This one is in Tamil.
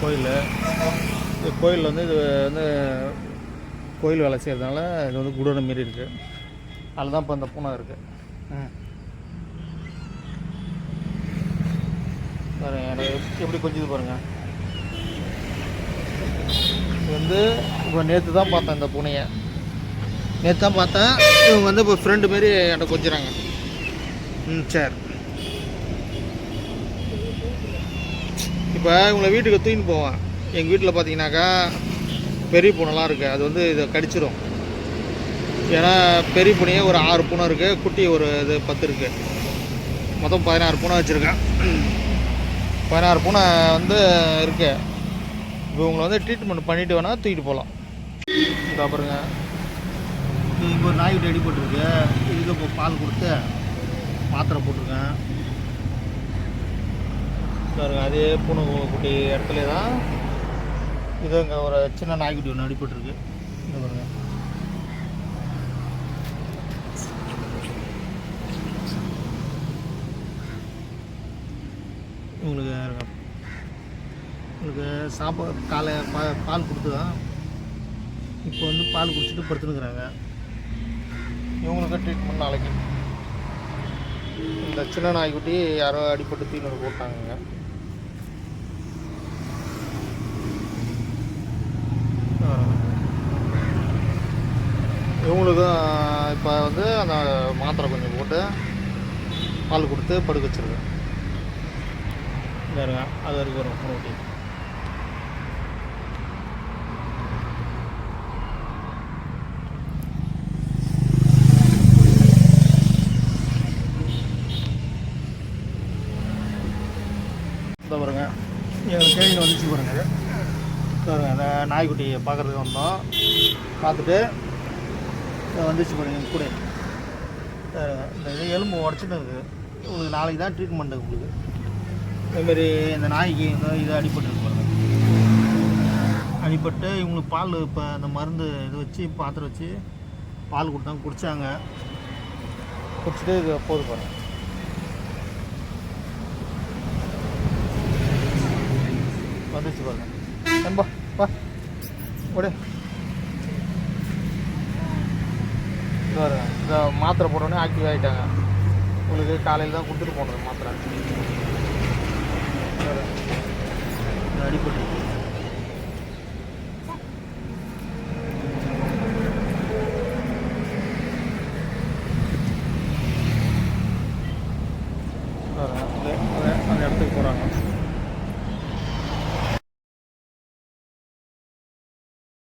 கோயில் இது கோயில் வந்து இது வந்து கோயில் வேலை செய்கிறதுனால இது வந்து குடோனை மாரி இருக்குது அதில் தான் இப்போ இந்த பூனை இருக்குது பாருங்க எப்படி கொஞ்சது பாருங்க. இது வந்து இப்போ நேற்று தான் பார்த்தேன் இந்த பூனையை. நேற்று தான் பார்த்தேன். இவங்க வந்து இப்போ ஃப்ரெண்டு மாரி என்கிட்ட கொஞ்சுறாங்க. ம் சரி. இப்போ இவங்களை வீட்டுக்கு தூக்கின்னு போவேன். எங்கள் வீட்டில் பார்த்தீங்கன்னாக்கா பெரிய பூனைலாம் இருக்குது அது வந்து இதை கடிச்சிடும் ஏன்னா பெரிய பூனையே ஒரு ஆறு பூனை இருக்குது குட்டி ஒரு இது பத்து இருக்குது மொத்தம் பதினாறு பூனை வச்சுருக்கேன். பதினாறு பூனை வந்து இருக்கு. இப்போ இவங்களை வந்து ட்ரீட்மெண்ட் பண்ணிட்டு வேணால் தூக்கிட்டு போகலாம் இந்த பாருங்க. இப்போ ஒரு நாய்க்குட்டி அடிபட்டுருக்கு இதுக்கு இப்போ பால் கொடுத்து மாத்திரை போட்டிருக்கேன். பாருங்கள் அதே பூனைக்குட்டி இடத்துல தான் இது இங்கே ஒரு சின்ன நாய்க்குட்டி ஒன்று அடிபட்டுருக்கு. இந்த பாருங்க. உங்களுக்கு உங்களுக்கு சாப்பாடு காலை பா பால் கொடுத்து தான் இப்போ வந்து பால் குடிச்சிட்டு படுத்துனுக்குறாங்க. இவங்களுக்கு ட்ரீட்மெண்ட் நாளைக்கு. இந்த சின்ன நாய்க்குட்டி யாரோ அடிப்பட்டு தீனு போட்டாங்க இப்போ வந்து அந்த மாத்திரை கொஞ்சம் போட்டு பால் கொடுத்து படுக்க வச்சிருக்கேன் பாருங்க அது வரைக்கும் வரும் இந்த பாருங்க. எங்களுக்கு கேள்வி வந்துச்சு பாருங்க. பாருங்க அந்த நாய்க்குட்டியை பார்க்குறதுக்கு வந்தோம். பார்த்துட்டு வந்துச்சு பாருங்க கூட. இந்த இது எலும்பு உடச்சிட்டு இருக்குது உங்களுக்கு நாளைக்கு தான் ட்ரீட்மெண்ட் உங்களுக்கு. இதேமாரி இந்த நாய்க்கு இந்த இது அடிபட்டுருக்கு பாருங்க. அடிபட்டு இவங்களுக்கு பால் இப்போ அந்த மருந்து இது வச்சு பாத்திரம் வச்சு பால் கொடுத்தாங்க குடித்தாங்க குடிச்சிட்டு இது போது பாருங்க. வந்துச்சு பாருங்க. ரொம்ப பா ஓடு. இது இந்த மாத்திரை போட்டோன்னே ஆக்டிவ் ஆகிட்டாங்க உங்களுக்கு காலையில் தான் கொடுத்துட்டு போனது மாத்திரை. அடிப்பட்டு அந்த இடத்துக்கு போகிறாங்க